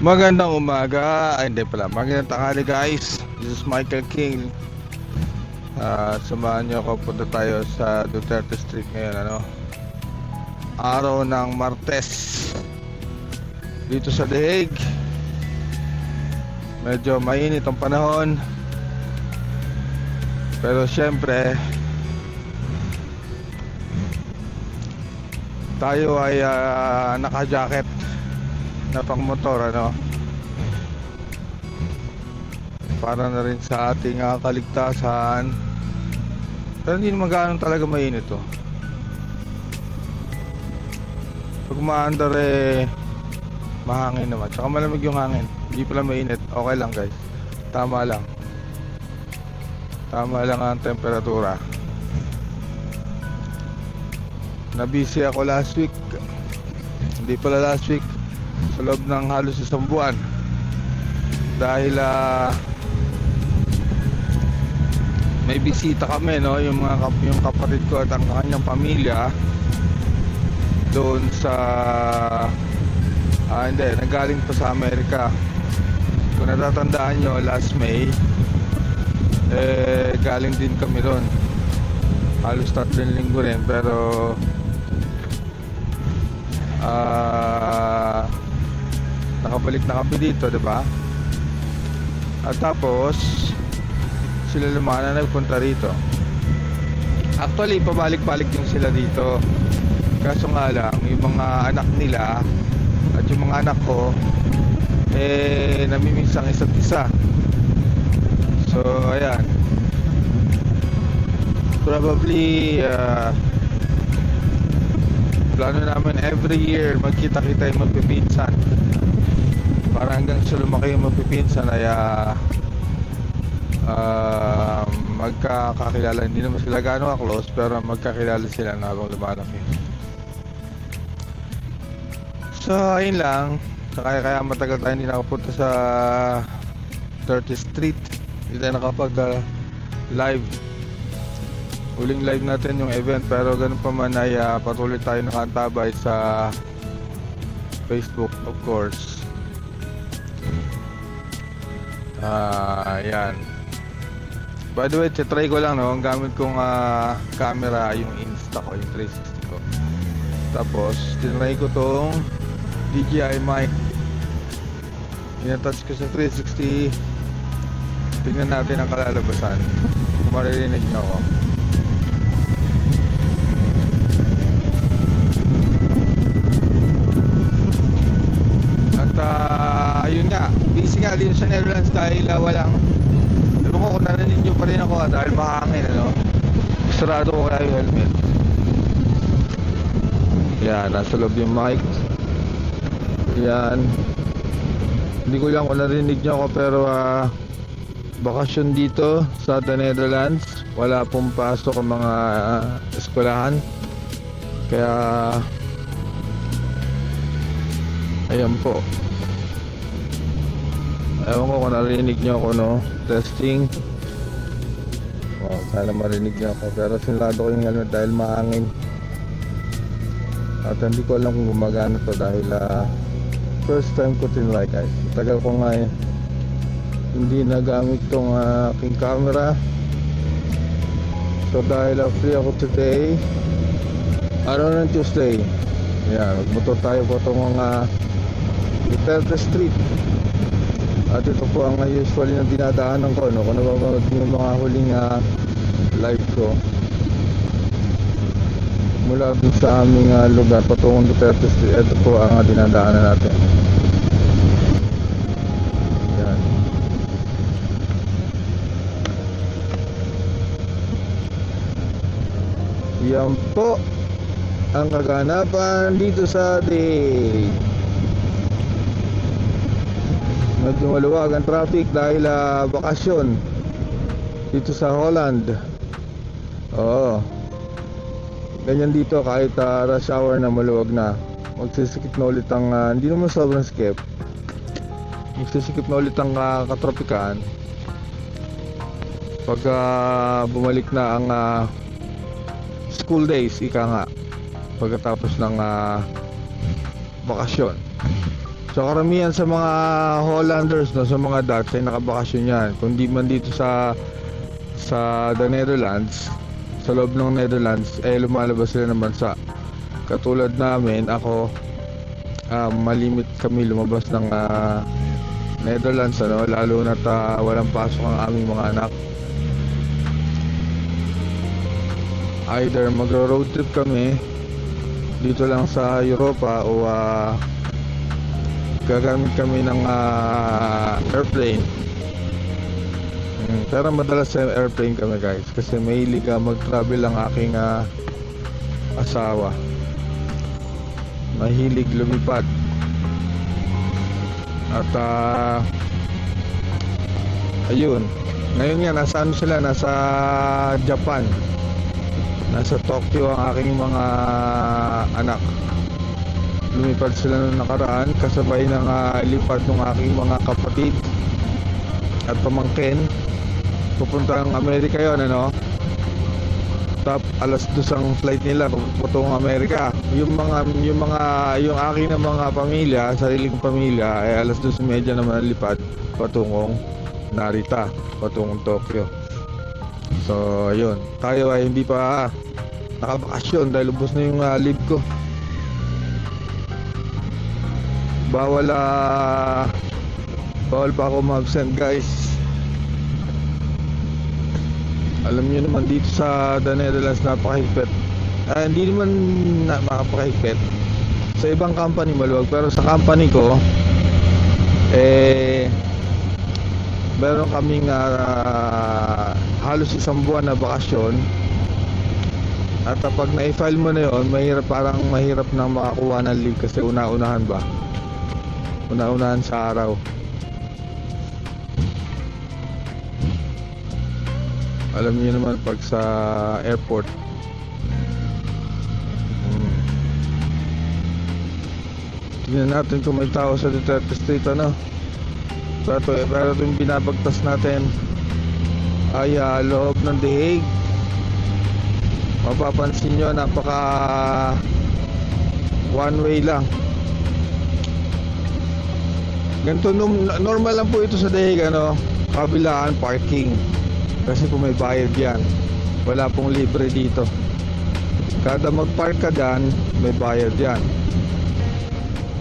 Magandang umaga, ay hindi pala, magandang tanghali guys. This is Michael King. Ah, Samahan niyo ako, punta tayo sa Duterte Street ngayon ano? Araw ng Martes. Dito sa The Medyo mainit ang panahon. Pero syempre Tayo ay ah, naka-jacket na pang motor ano? Para na rin sa ating ah, kaligtasan. Pero hindi naman ganun talaga mainit to pag maandar eh mahangin naman. Tsaka malamig yung hangin. Hindi pala mainit. Okay lang guys. Tama lang. Tama lang ang temperatura. Nabisi ako last week. Hindi pala last week sa loob ng halos isang buwan. Dahil ah may bisita kami no? Yung mga kap yung kapatid ko at ang kanyang pamilya doon sa ah hindi nagaling pa sa Amerika. Kung natatandaan nyo last May eh galing din kami doon. Halos tatlong linggo rin pero ah nakabalik na kami dito, 'di ba? At tapos sila lumana na nagpunta rito. Actually, pabalik-balik din sila dito. Kaso nga lang, yung mga anak nila at yung mga anak ko eh namimiss ang isa't isa. So, ayan. Probably uh, plano namin every year magkita-kita yung magpipinsan. Para hanggang sa lumaki yung magpipinsan ay ah, magkakakilala. Hindi naman sila gano'ng close pero magkakilala sila na habang lumalaki. So ayun lang. Kaya kaya matagal tayo hindi nakapunta sa 30th Street. Hindi tayo nakapag ah, live huling live natin yung event pero ganun pa man ay ah, patuloy tayo nakaantabay sa Facebook of course. Ah yan by the way try ko lang no ang gamit kong ah, camera yung insta ko yung 360 ko. Tapos tinry ko tong DJI mic. Inatouch ko sa 360 tingnan natin ang kalalabasan. Kung maririnig nyo ako nga, busy nga din sa Netherlands dahil uh, walang Alam ko kung narinig nyo pa rin ako ah, dahil mahangin ano? Sarado ko kaya yung helmet. Yan, nasa loob yung mic. Yan. Hindi ko lang kung narinig nyo ako pero ah bakasyon dito sa The Netherlands. Wala pong pasok ang mga ah, eskwelahan. Kaya Ayan po. Ewan ko kung narinig nyo ako, no? Testing. Oh, sana marinig nyo ako. Pero sinlado ko yung helmet dahil mahangin. At hindi ko alam kung gumagana to dahil ah, first time ko tinry guys. Tagal ko nga eh. Hindi nagamit tong ah, aking camera. So dahil ah, free ako today, araw ng Tuesday. Yan, magmotor tayo po itong mga Duterte Street at ito po ang usually na dinadaanan ko no? kung nababawag niyo yung mga huling uh, live ko. Mula dun sa aming uh, lugar patungong Duterte Street ito po ang uh, dinadaanan natin. Yan. Po ang kaganapan dito sa day maluwag ang traffic dahil uh, bakasyon dito sa Holland. Oo. Ganyan dito kahit uh, rush hour na maluwag na. Magsisikip na ulit ang uh, hindi naman sobrang skip magsisikip na ulit ang uh, katropikan pag uh, bumalik na ang uh, school days ika nga pagkatapos ng uh, bakasyon So karamihan sa mga Hollanders no, sa mga Dutch ay nakabakasyon yan. Kung di man dito sa sa the Netherlands, sa loob ng Netherlands, eh lumalabas sila ng bansa. Katulad namin, ako, ah, malimit kami lumabas ng ah, Netherlands, ano, lalo na walang pasok ang aming mga anak. Either magro-road trip kami dito lang sa Europa o ah, gagamit kami ng ah, airplane. Pero madalas sa airplane kami guys kasi mahilig ah, mag-travel ang aking ah, asawa. Mahilig lumipad. At ah, ayun. Ngayon nga nasa ano sila nasa Japan. Nasa Tokyo ang aking mga anak lumipad sila nung nakaraan kasabay ng ah, lipad ng aking mga kapatid at pamangkin. Pupunta ng Amerika yon ano? Tap alas dos ang flight nila patungong Amerika. Yung mga yung mga yung aking na mga pamilya sariling pamilya ay alas dos medya naman lipad patungong Narita patungong Tokyo. So ayun. Tayo ay hindi pa nakabakasyon dahil ubos na yung ah, leave ko bawal ah bawal pa ako ma-absent guys. Alam niyo naman dito sa The Netherlands napakahigpit. Ah, hindi naman na, makapakahigpit sa ibang company maluwag. Pero sa company ko eh meron kaming ah, halos isang buwan na bakasyon. At kapag na-file mo na yon mahirap parang mahirap nang makakuha ng leave kasi una-unahan ba una-unahan sa araw. Alam niyo naman pag sa airport hmm. tingnan natin kung may tao sa Duterte Street ano? Pero, ito, pero ito yung binabagtas natin ay ah, loob ng dihig mapapansin nyo napaka one way lang Ganito normal lang po ito sa dahig ano, kabilaan parking. Kasi kung may bayad yan, wala pong libre dito. Kada mag-park ka dyan, may bayad yan.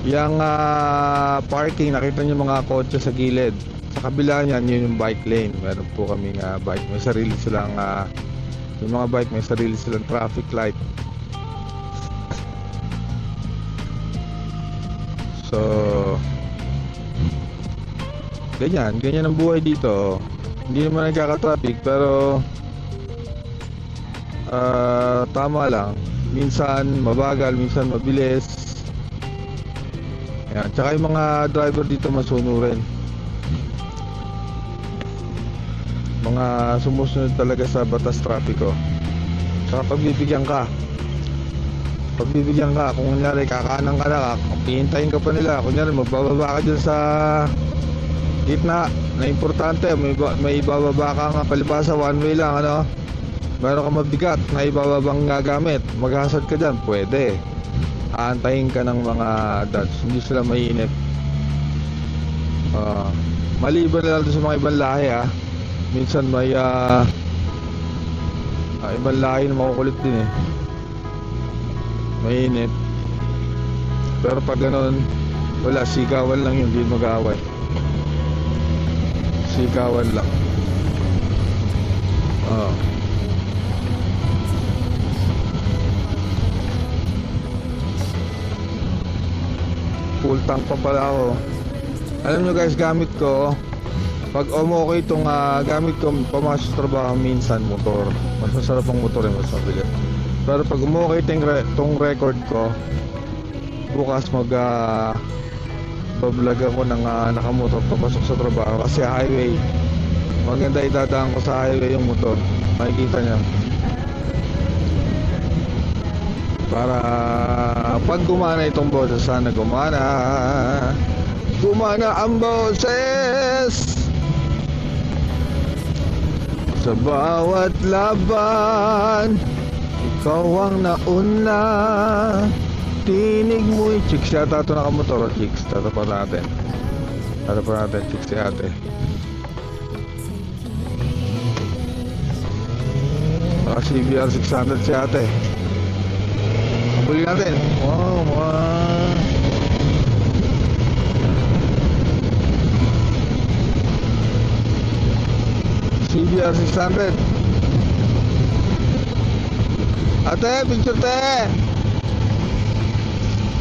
Yang ah, parking, nakita nyo mga kotse sa gilid. Sa kabila niyan, yun yung bike lane. Meron po kaming ah, bike. May sarili silang, ah, yung mga bike, may sarili silang traffic light. So, ganyan, ganyan ang buhay dito. Hindi naman nagkaka-traffic pero ah, tama lang. Minsan mabagal, minsan mabilis. Yan. Tsaka yung mga driver dito masunurin. Mga sumusunod talaga sa batas trapiko. Tsaka pagbibigyan ka. Pagbibigyan ka, kung kunyari kakanan ka na, pihintayin ka pa nila. Kunyari magbababa ka dyan sa gitna na importante may, may ibababa ka nga palibasa one way lang ano? Meron ka mabigat na ibababang gagamit. Maghasad ka dyan pwede. Aantayin ka ng mga dads hindi sila mainip uh, maliban na lang sa mga ibang lahi ah. Minsan may ah ah, ibang lahi na makukulit din eh. Mainip pero pag ganun wala sigawan lang yun hindi mag-away sigawan lang. Oh. full tank pa pala ako. Alam nyo guys gamit ko pag umokay itong ah, gamit ko pumasok trabaho minsan motor. Mas masarap ang motor eh mas mabilis. Pero pag umokay itong, re- record ko bukas mag ah, bablog ako ng uh, nakamotor papasok sa trabaho kasi highway. Maganda idadaan ko sa highway yung motor. Makikita niya para pag gumana itong boses sana gumana. Gumana ang boses! Sa bawat laban ikaw ang nauna Tinig mo yung chicks yata ito nakamotor chicks. Tatapan natin. Tatapan natin chicks si ate. Naka CBR 600 si ate. Huli natin. Wow, wow. CBR 600. Ate, picture te!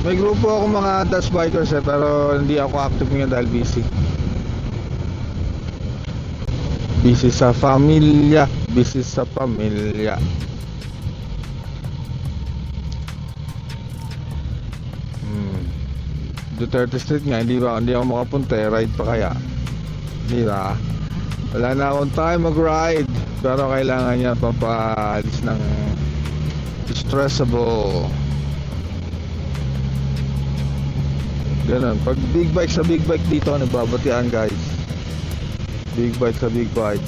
May grupo ako mga dash bikers eh, pero hindi ako active ngayon dahil busy. Busy sa pamilya, busy sa pamilya. Hmm. Duterte Street nga, hindi ba, hindi ako makapunta eh, ride pa kaya. Di ba? Wala na akong time mag-ride, pero kailangan niya pampalis ng stressable. Ganun. Pag big bike sa big bike dito, nagbabatian guys. Big bike sa big bike.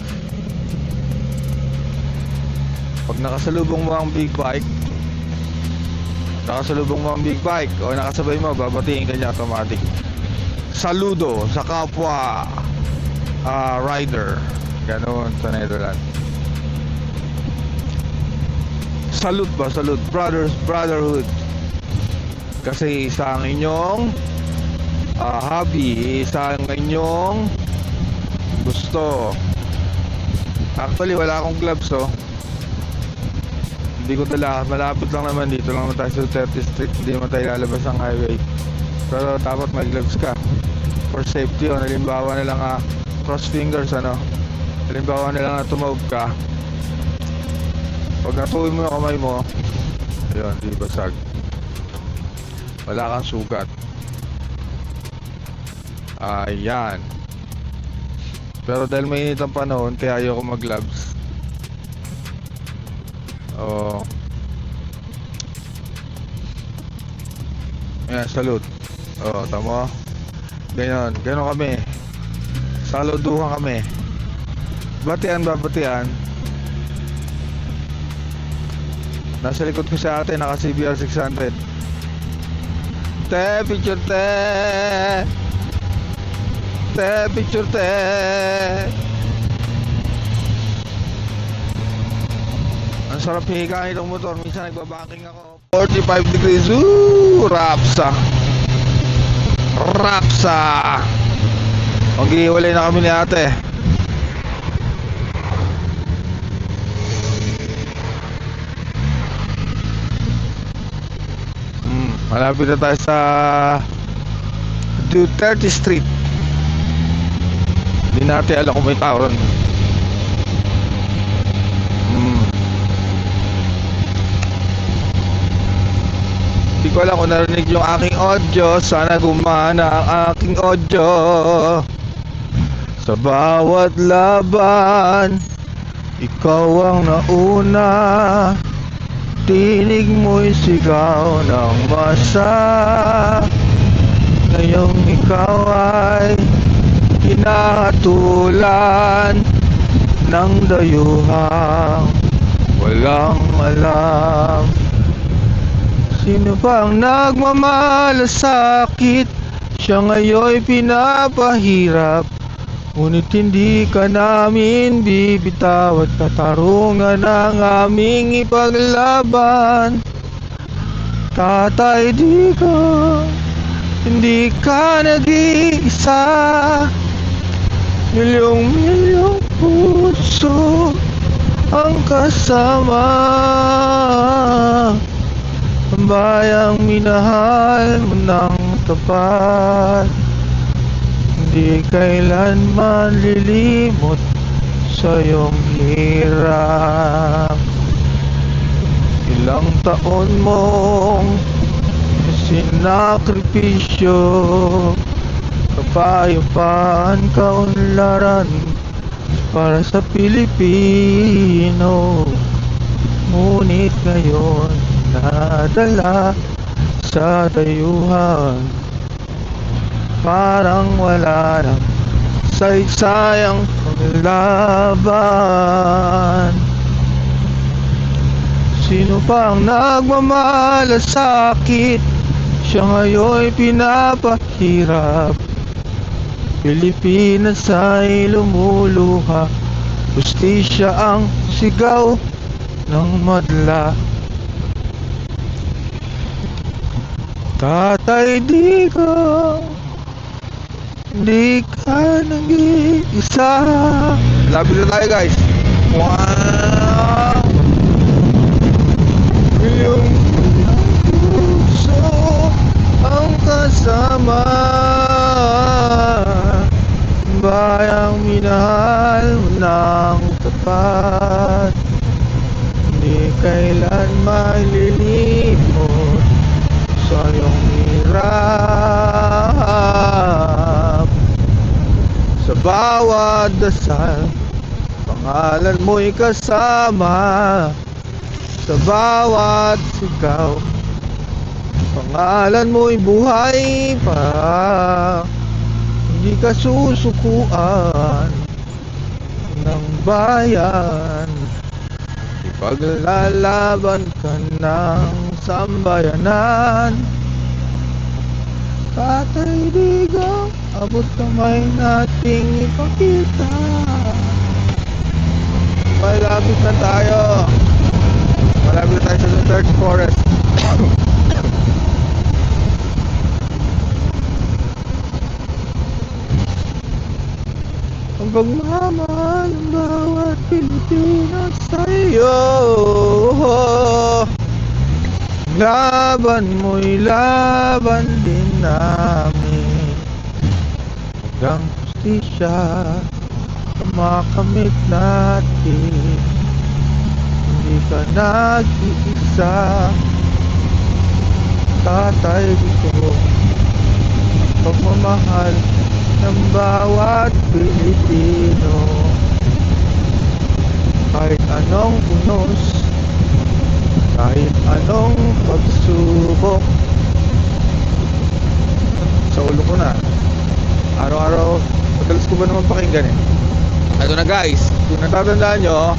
Pag nakasalubong mo ang big bike, nakasalubong mo ang big bike, o nakasabay mo, babatiin ka niya automatic. Saludo sa kapwa ah, rider. Ganun sa Netherlands. Salute ba? Salute. Brothers, brotherhood. Kasi isa ang inyong ah, hobby, isa ang inyong gusto. Actually, wala akong gloves, oh. Hindi ko dala. Malapit lang naman dito lang tayo sa 30 Street. Hindi naman tayo lalabas ng highway. Pero dapat may gloves ka. For safety, oh. Halimbawa na lang, ah, cross fingers, ano. Halimbawa na lang na tumawag ka. Pag natuloy mo yung kamay mo, ayun, di basag. Wala kang sugat. Ayan. Pero dahil mainit ang panahon, kaya ayoko mag-gloves. Oo. Ayan, salute. Oo, tama. Ganyan, ganon kami. Saluduhan kami. Batian ba, batian? Nasa likod ko sa ate, naka CBR 600. Te, picture te. Te, picture te. Ang sarap hihigain ng motor. Minsan nagbabanking ako. 45 degrees. Ooh, rapsa. Rapsa. Mag-iwalay na kami ni ate. Hmm, malapit na tayo sa Duterte Street. Hindi natin alam kung may tao ron. Hmm. Hindi ko alam kung narinig yung aking audio. Sana gumana ang aking audio. Sa bawat laban, ikaw ang nauna. Tinig mo'y sigaw ng masa Ngayong ikaw ay hinahatulan ng dayuhang walang alam Sino bang nagmamalasakit Siya ngayon'y pinapahirap Ngunit hindi ka namin bibitaw at katarungan ang aming ipaglaban. Tatay di ka, hindi ka nag-iisa Milyong milyong puso ang kasama. Ang bayang minahal mo ng tapat. Hindi kailanman lilimot sa iyong hirap. Ilang taon mong sinakripisyo Kapayapaan kaunlaran para sa Pilipino. Ngunit ngayon nadala sa dayuhan. Parang wala nang saysayang paglaban Sino pang nagmamalasakit Siya ngayon pinapahirap Pilipinas ay lumuluha. Justisya ang sigaw ng madla. Tatay di ka Di ka nag-iisa. Lapit na tayo guys. Wow. Yung puso ang kasama Bayang minahal mo ng tapat. Di kailan malilimot Sa iyong hirap. Sa bawat dasal Pangalan mo'y kasama. Sa bawat sigaw Pangalan mo'y buhay pa Hindi ka susukuan Ng bayan. Ipaglalaban ka ng sambayanan. Tatay Digong Abot kamay nating ipakita. Malapit na tayo. Malapit na tayo sa third forest pagmamahal ng bawat Pilipino sa iyo Laban mo'y laban din namin. Hanggang justisya Makamit natin. Hindi ka nag-iisa. Tatay dito Pagmamahal ng bawat Pilipino. Kahit anong unos Kahit anong pagsubok. Sa ulo ko na. Araw-araw Madalas ko ba naman pakinggan eh? Ito na guys. Kung natatandaan nyo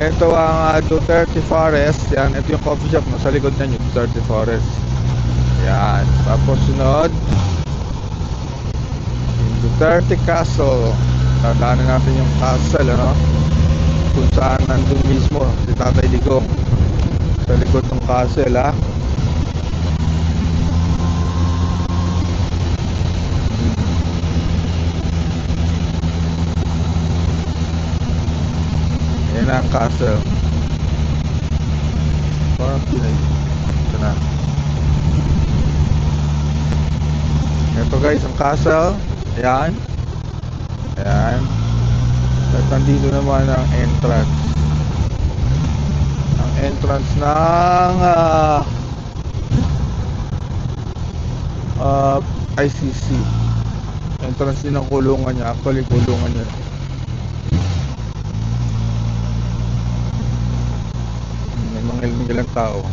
Ito ang uh, Duterte Forest. Yan, ito yung coffee shop no? Sa likod na nyo Duterte Forest. Yan. Tapos sunod Duterte Castle Tadaanan natin yung castle ano? Kung saan nandun mismo Si Tatay Digong. Sa likod ng castle ha? Yan ang castle Parang pinay. Ito na. Ito guys ang castle Ayan. Ayan. At nandito naman ang entrance. Ang entrance ng ah ah, ICC Entrance din ng kulungan niya. Actually kulungan niya. May mga ilang tao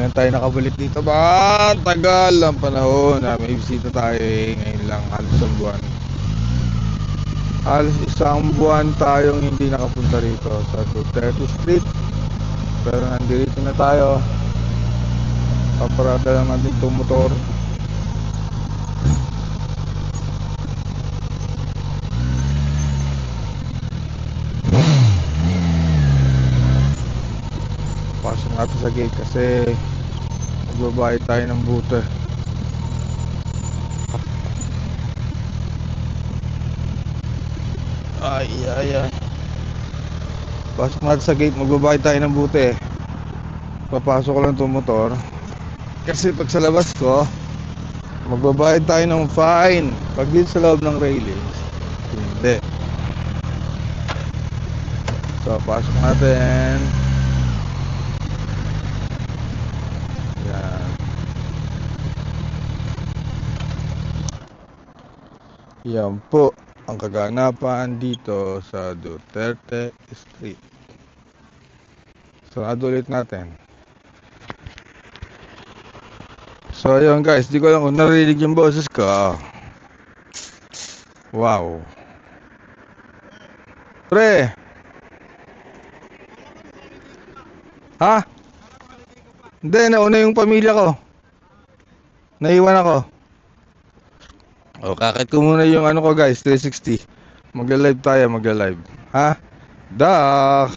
Ngayon tayo nakabalik dito ba? Tagal ang panahon na may bisita tayo eh. Ngayon lang halos isang buwan. Halos isang buwan tayong hindi nakapunta rito sa Duterte Street. Pero nandito na tayo. Paparada lang natin itong motor. Natin sa gate kasi magbabayad tayo ng buta. Ay, ay, ay. Pasok natin sa gate, magbabayad tayo ng buti. Papasok ko lang itong motor. Kasi pag sa labas ko, magbabayad tayo ng fine. Pag dito sa loob ng railings, hindi. So, pasok natin. Yan. Yan po ang kaganapan dito sa Duterte Street. Sarado ulit natin. So ayun guys, di ko alam kung narinig yung boses ko. Wow. Pre! Ha? Hindi, nauna yung pamilya ko. Naiwan ako. O, kakit ko muna yung ano ko guys, 360. Magla-live tayo, magla-live. Ha? Dak!